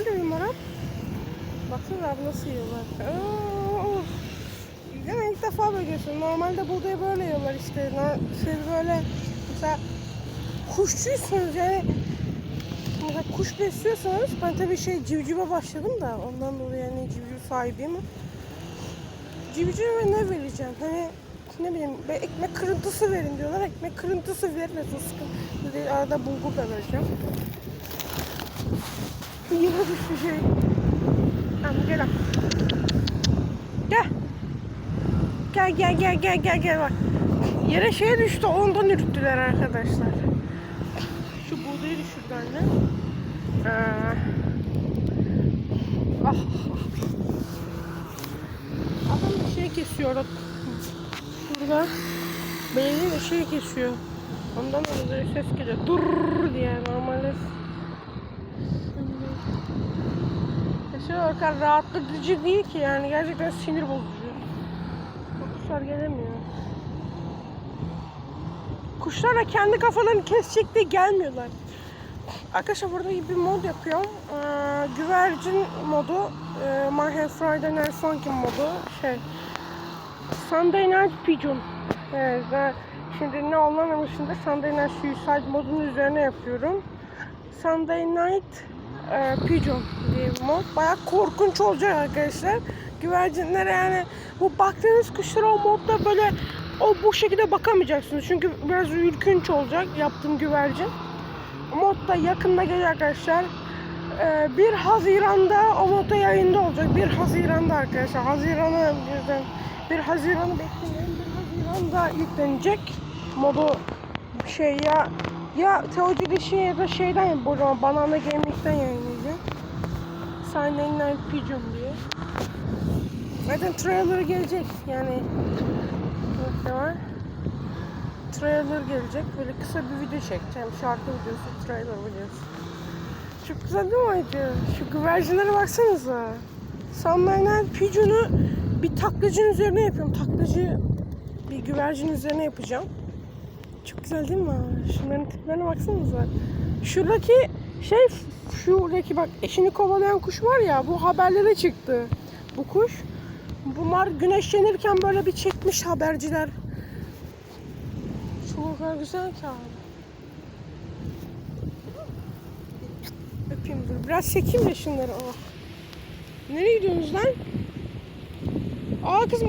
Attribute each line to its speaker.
Speaker 1: Nerede Arap? Baksana abi nasıl yiyorlar. Aa, Yani ilk defa böyle görüyorsun. Normalde buğdayı böyle yiyorlar işte. Siz böyle mesela kuşçuysanız yani mesela kuş besliyorsanız ben tabii şey civcive başladım da ondan dolayı yani civciv sahibiyim. Civcive ne vereceğim? Hani ne bileyim ekmek kırıntısı verin diyorlar. Ekmek kırıntısı. O sıkıntı. Arada bulgur da vereceğim. Düştü şey. Tamam gel al. Gel. Gel gel gel gel gel gel bak. Yere şey düştü ondan ürktüler arkadaşlar. Şu buğdayı düşürdü anne. Ee, ah. Adam bir şey kesiyor. Burada belediye bir şey kesiyor. Ondan dolayı ses geliyor. Dur diye normalde Kesiyor arkan rahatlatıcı değil ki yani gerçekten sinir bozucu. Kuşlar gelemiyor. Kuşlar da kendi kafalarını kesecek diye gelmiyorlar. Arkadaşlar burada bir mod yapıyorum. Ee, güvercin modu. E, My Hair Friday Night Funkin modu. Şey. Sunday Night Pigeon. Evet, ben şimdi ne anlamamışımdır. Sunday Night Suicide modunun üzerine yapıyorum. Sunday Night e, Pigeon diye bir mod. Bayağı korkunç olacak arkadaşlar. Güvercinlere yani bu baktığınız kuşlara o modda böyle o bu şekilde bakamayacaksınız. Çünkü biraz ürkünç olacak yaptığım güvercin. Modda yakında gelecek arkadaşlar. Ee, 1 Haziran'da o modda yayında olacak. 1 Haziran'da arkadaşlar. Haziran'ı birden 1 Haziran'ı beklemeyin. 1 Haziran'da yüklenecek. Modu şey ya ya Teocu'da şey ya da şeyden ya bu zaman Banana Gaming'den yayınlayacak. Sunday Night Pigeon diye. Zaten trailer gelecek yani. Ne var? Trailer gelecek. Böyle kısa bir video çekeceğim. Şarkı videosu, trailer videosu. Çok güzel değil mi Ayca? Şu güvercinlere baksanıza. Sunday Night Pigeon'u bir taklacının üzerine yapıyorum. Taklacı bir güvercin üzerine yapacağım. Çok güzel değil mi? Şunların tiplerine baksanıza. Şuradaki şey, şuradaki bak eşini kovalayan kuş var ya bu haberlere çıktı. Bu kuş. Bunlar güneşlenirken böyle bir çekmiş haberciler. Çok kadar güzel ki abi. Öpeyim dur. Biraz çekeyim de şunları. Oh. Nereye gidiyorsunuz lan? Aa kızım